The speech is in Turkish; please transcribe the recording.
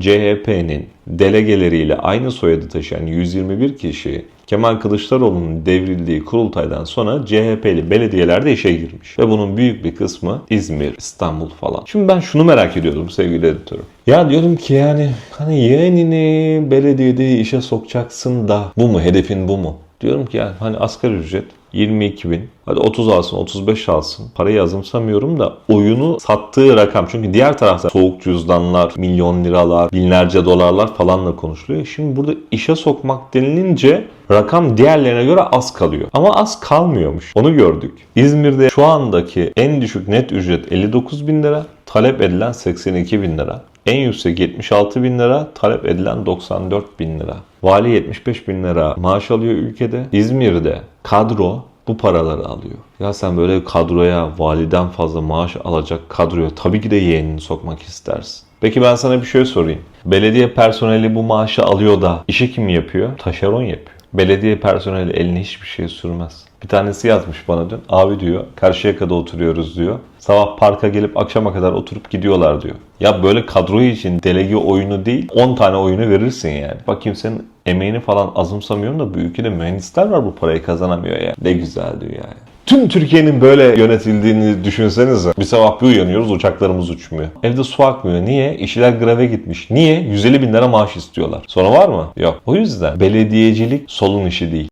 CHP'nin delegeleriyle aynı soyadı taşıyan 121 kişi Kemal Kılıçdaroğlu'nun devrildiği kurultaydan sonra CHP'li belediyelerde işe girmiş. Ve bunun büyük bir kısmı İzmir, İstanbul falan. Şimdi ben şunu merak ediyordum sevgili editörüm. Ya diyorum ki yani hani yeğenini belediyede işe sokacaksın da bu mu? Hedefin bu mu? Diyorum ki yani hani asgari ücret 22 bin. Hadi 30 alsın, 35 alsın. Parayı azımsamıyorum da oyunu sattığı rakam. Çünkü diğer tarafta soğuk cüzdanlar, milyon liralar, binlerce dolarlar falanla konuşuluyor. Şimdi burada işe sokmak denilince rakam diğerlerine göre az kalıyor. Ama az kalmıyormuş. Onu gördük. İzmir'de şu andaki en düşük net ücret 59 bin lira. Talep edilen 82 bin lira. En yüksek 76 bin lira, talep edilen 94 bin lira. Vali 75 bin lira maaş alıyor ülkede. İzmir'de kadro bu paraları alıyor. Ya sen böyle kadroya validen fazla maaş alacak kadroya tabii ki de yeğenini sokmak istersin. Peki ben sana bir şey sorayım. Belediye personeli bu maaşı alıyor da işi kim yapıyor? Taşeron yapıyor. Belediye personeli eline hiçbir şey sürmez. Bir tanesi yazmış bana dün. Abi diyor Karşıyaka'da oturuyoruz diyor. Sabah parka gelip akşama kadar oturup gidiyorlar diyor. Ya böyle kadro için delege oyunu değil 10 tane oyunu verirsin yani. Bakayım senin emeğini falan azımsamıyorum da bu ülkede mühendisler var bu parayı kazanamıyor ya. Ne güzel diyor yani. Tüm Türkiye'nin böyle yönetildiğini düşünsenize. Bir sabah bir uyanıyoruz uçaklarımız uçmuyor. Evde su akmıyor. Niye? İşçiler greve gitmiş. Niye? 150 bin lira maaş istiyorlar. Sonra var mı? Yok. O yüzden belediyecilik solun işi değil.